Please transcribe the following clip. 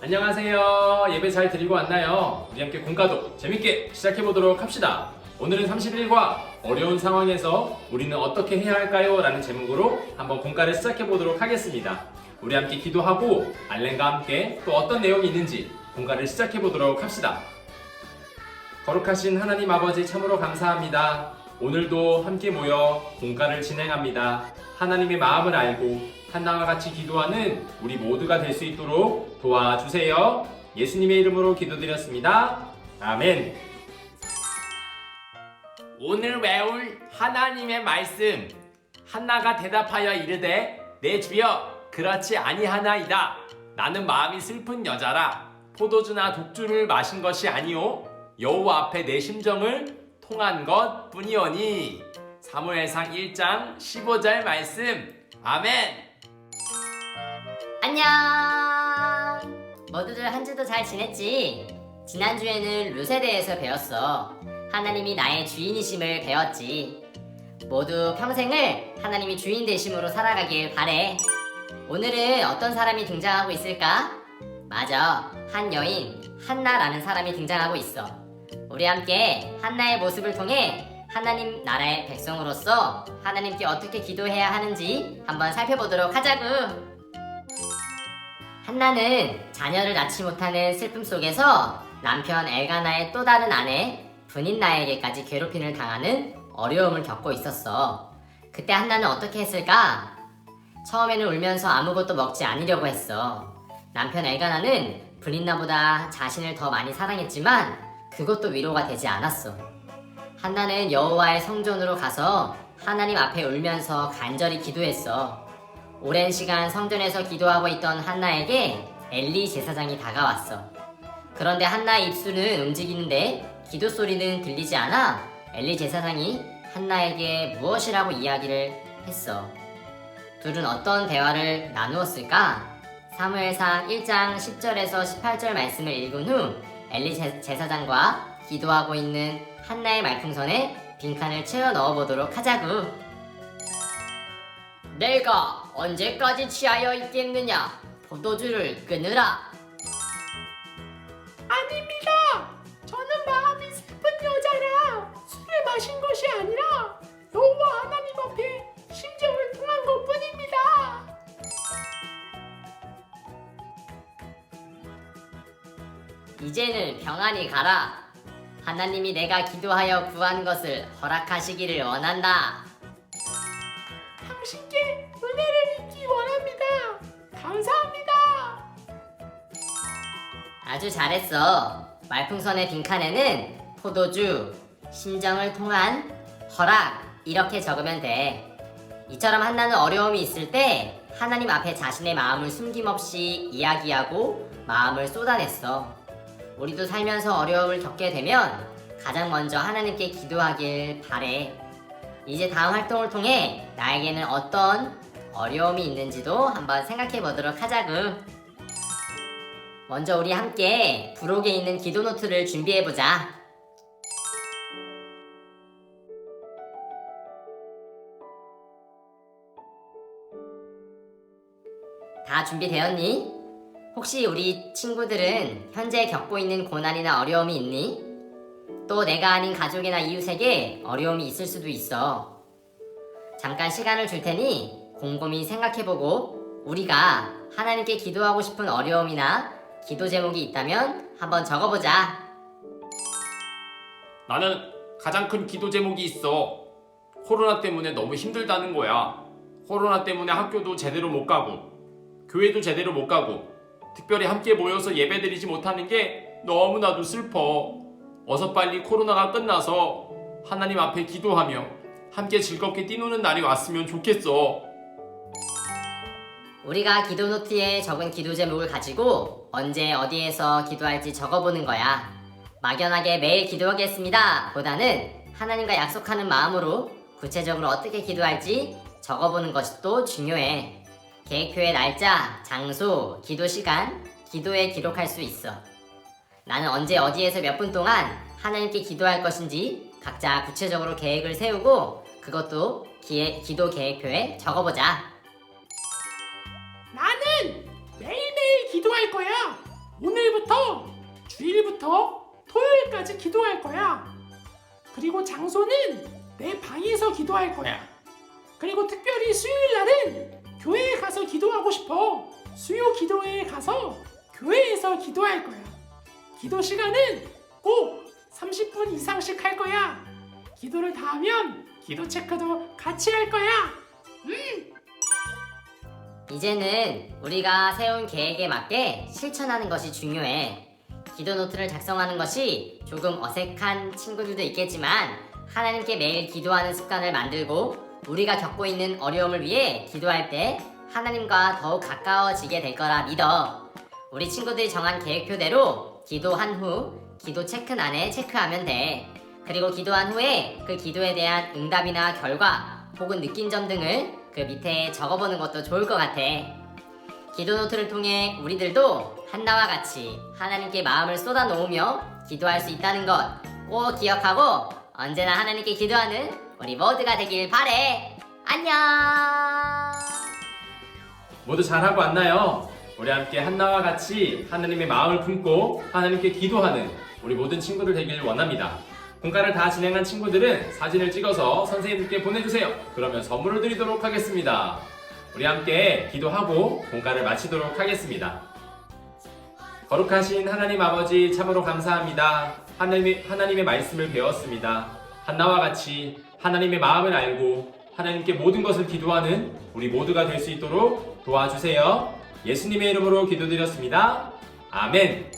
안녕하세요. 예배 잘 드리고 왔나요? 우리 함께 공가도 재밌게 시작해 보도록 합시다. 오늘은 31과 어려운 상황에서 우리는 어떻게 해야 할까요? 라는 제목으로 한번 공가를 시작해 보도록 하겠습니다. 우리 함께 기도하고 알렌과 함께 또 어떤 내용이 있는지 공가를 시작해 보도록 합시다. 거룩하신 하나님 아버지 참으로 감사합니다. 오늘도 함께 모여 공가를 진행합니다. 하나님의 마음을 알고 한나와 같이 기도하는 우리 모두가 될 수 있도록 도와주세요. 예수님의 이름으로 기도드렸습니다. 아멘. 오늘 외울 하나님의 말씀. 한나가 대답하여 이르되 내 주여 그렇지 아니하나이다. 나는 마음이 슬픈 여자라 포도주나 독주를 마신 것이 아니오 여호와 앞에 내 심정을 통한 것 뿐이오니 사무엘상 1장 15절 말씀 아멘 안녕! 모두들 한 주도 잘 지냈지? 지난주에는 룻에 대해서 배웠어. 하나님이 나의 주인이심을 배웠지. 모두 평생을 하나님이 주인 되심으로 살아가길 바래. 오늘은 어떤 사람이 등장하고 있을까? 맞아. 한 여인, 한나라는 사람이 등장하고 있어. 우리 함께 한나의 모습을 통해 하나님 나라의 백성으로서 하나님께 어떻게 기도해야 하는지 한번 살펴보도록 하자구. 한나는 자녀를 낳지 못하는 슬픔 속에서 남편 엘가나의 또 다른 아내 분인나에게까지 괴롭힘을 당하는 어려움을 겪고 있었어. 그때 한나는 어떻게 했을까? 처음에는 울면서 아무것도 먹지 않으려고 했어. 남편 엘가나는 분인나보다 자신을 더 많이 사랑했지만 그것도 위로가 되지 않았어. 한나는 여호와의 성전으로 가서 하나님 앞에 울면서 간절히 기도했어. 오랜 시간 성전에서 기도하고 있던 한나에게 엘리 제사장이 다가왔어. 그런데 한나의 입술은 움직이는데 기도 소리는 들리지 않아 엘리 제사장이 한나에게 무엇이라고 이야기를 했어. 둘은 어떤 대화를 나누었을까? 사무엘상 1장 10절에서 18절 말씀을 읽은 후 엘리 제- 제사장과 기도하고 있는 한나의 말풍선에 빈칸을 채워 넣어 보도록 하자구. 내가 언제까지 취하여 있겠느냐? 포도주를 끊으라. 이제는 평안히 가라. 하나님이 내가 기도하여 구한 것을 허락하시기를 원한다. 당신께 은혜를 입기 원합니다. 감사합니다. 아주 잘했어. 말풍선의 빈칸에는 포도주, 심정을 통한 허락 이렇게 적으면 돼. 이처럼 한나는 어려움이 있을 때 하나님 앞에 자신의 마음을 숨김없이 이야기하고 마음을 쏟아냈어. 우리도 살면서 어려움을 겪게 되면 가장 먼저 하나님께 기도하길 바래. 이제 다음 활동을 통해 나에게는 어떤 어려움이 있는지도 한번 생각해 보도록 하자구. 먼저 우리 함께 부록에 있는 기도 노트를 준비해 보자. 다 준비되었니? 혹시 우리 친구들은 현재 겪고 있는 고난이나 어려움이 있니? 또 내가 아닌 가족이나 이웃에게 어려움이 있을 수도 있어. 잠깐 시간을 줄 테니 곰곰이 생각해보고 우리가 하나님께 기도하고 싶은 어려움이나 기도 제목이 있다면 한번 적어보자. 나는 가장 큰 기도 제목이 있어. 코로나 때문에 너무 힘들다는 거야. 코로나 때문에 학교도 제대로 못 가고, 교회도 제대로 못 가고, 특별히 함께 모여서 예배드리지 못하는 게 너무나도 슬퍼. 어서 빨리 코로나가 끝나서 하나님 앞에 기도하며 함께 즐겁게 뛰노는 날이 왔으면 좋겠어. 우리가 기도 노트에 적은 기도 제목을 가지고 언제 어디에서 기도할지 적어보는 거야. 막연하게 매일 기도하겠습니다. 보다는 하나님과 약속하는 마음으로 구체적으로 어떻게 기도할지 적어보는 것이 또 중요해. 계획표에 날짜, 장소, 기도 시간, 기도에 기록할 수 있어. 나는 언제 어디에서 몇 분 동안 하나님께 기도할 것인지 각자 구체적으로 계획을 세우고 그것도 기회- 기도 계획표에 적어보자. 나는 매일매일 기도할 거야. 오늘부터 주일부터 토요일까지 기도할 거야. 그리고 장소는 내 방에서 기도할 거야. 그리고 특별히 수요일 기도하고 싶어. 수요 기도회에 가서 교회에서 기도할 거야. 기도 시간은 꼭 30분 이상씩 할 거야. 기도를 다 하면 기도 체크도 같이 할 거야. 이제는 우리가 세운 계획에 맞게 실천하는 것이 중요해. 기도 노트를 작성하는 것이 조금 어색한 친구들도 있겠지만 하나님께 매일 기도하는 습관을 만들고 우리가 겪고 있는 어려움을 위해 기도할 때 하나님과 더욱 가까워지게 될 거라 믿어. 우리 친구들이 정한 계획표대로 기도한 후 기도 체크란에 체크하면 돼. 그리고 기도한 후에 그 기도에 대한 응답이나 결과 혹은 느낀 점 등을 그 밑에 적어보는 것도 좋을 것 같아. 기도 노트를 통해 우리들도 한나와 같이 하나님께 마음을 쏟아 놓으며 기도할 수 있다는 것 꼭 기억하고 언제나 하나님께 기도하는 우리 모두가 되길 바래. 안녕. 모두 잘하고 왔나요? 우리 함께 한나와 같이 하나님의 마음을 품고 하나님께 기도하는 우리 모든 친구들 되길 원합니다. 공과를 다 진행한 친구들은 사진을 찍어서 선생님께 보내주세요. 그러면 선물을 드리도록 하겠습니다. 우리 함께 기도하고 공과를 마치도록 하겠습니다. 거룩하신 하나님 아버지 참으로 감사합니다. 하나님의, 하나님의 말씀을 배웠습니다. 한나와 같이 하나님의 마음을 알고 하나님께 모든 것을 기도하는 우리 모두가 될 수 있도록 도와주세요. 예수님의 이름으로 기도드렸습니다. 아멘.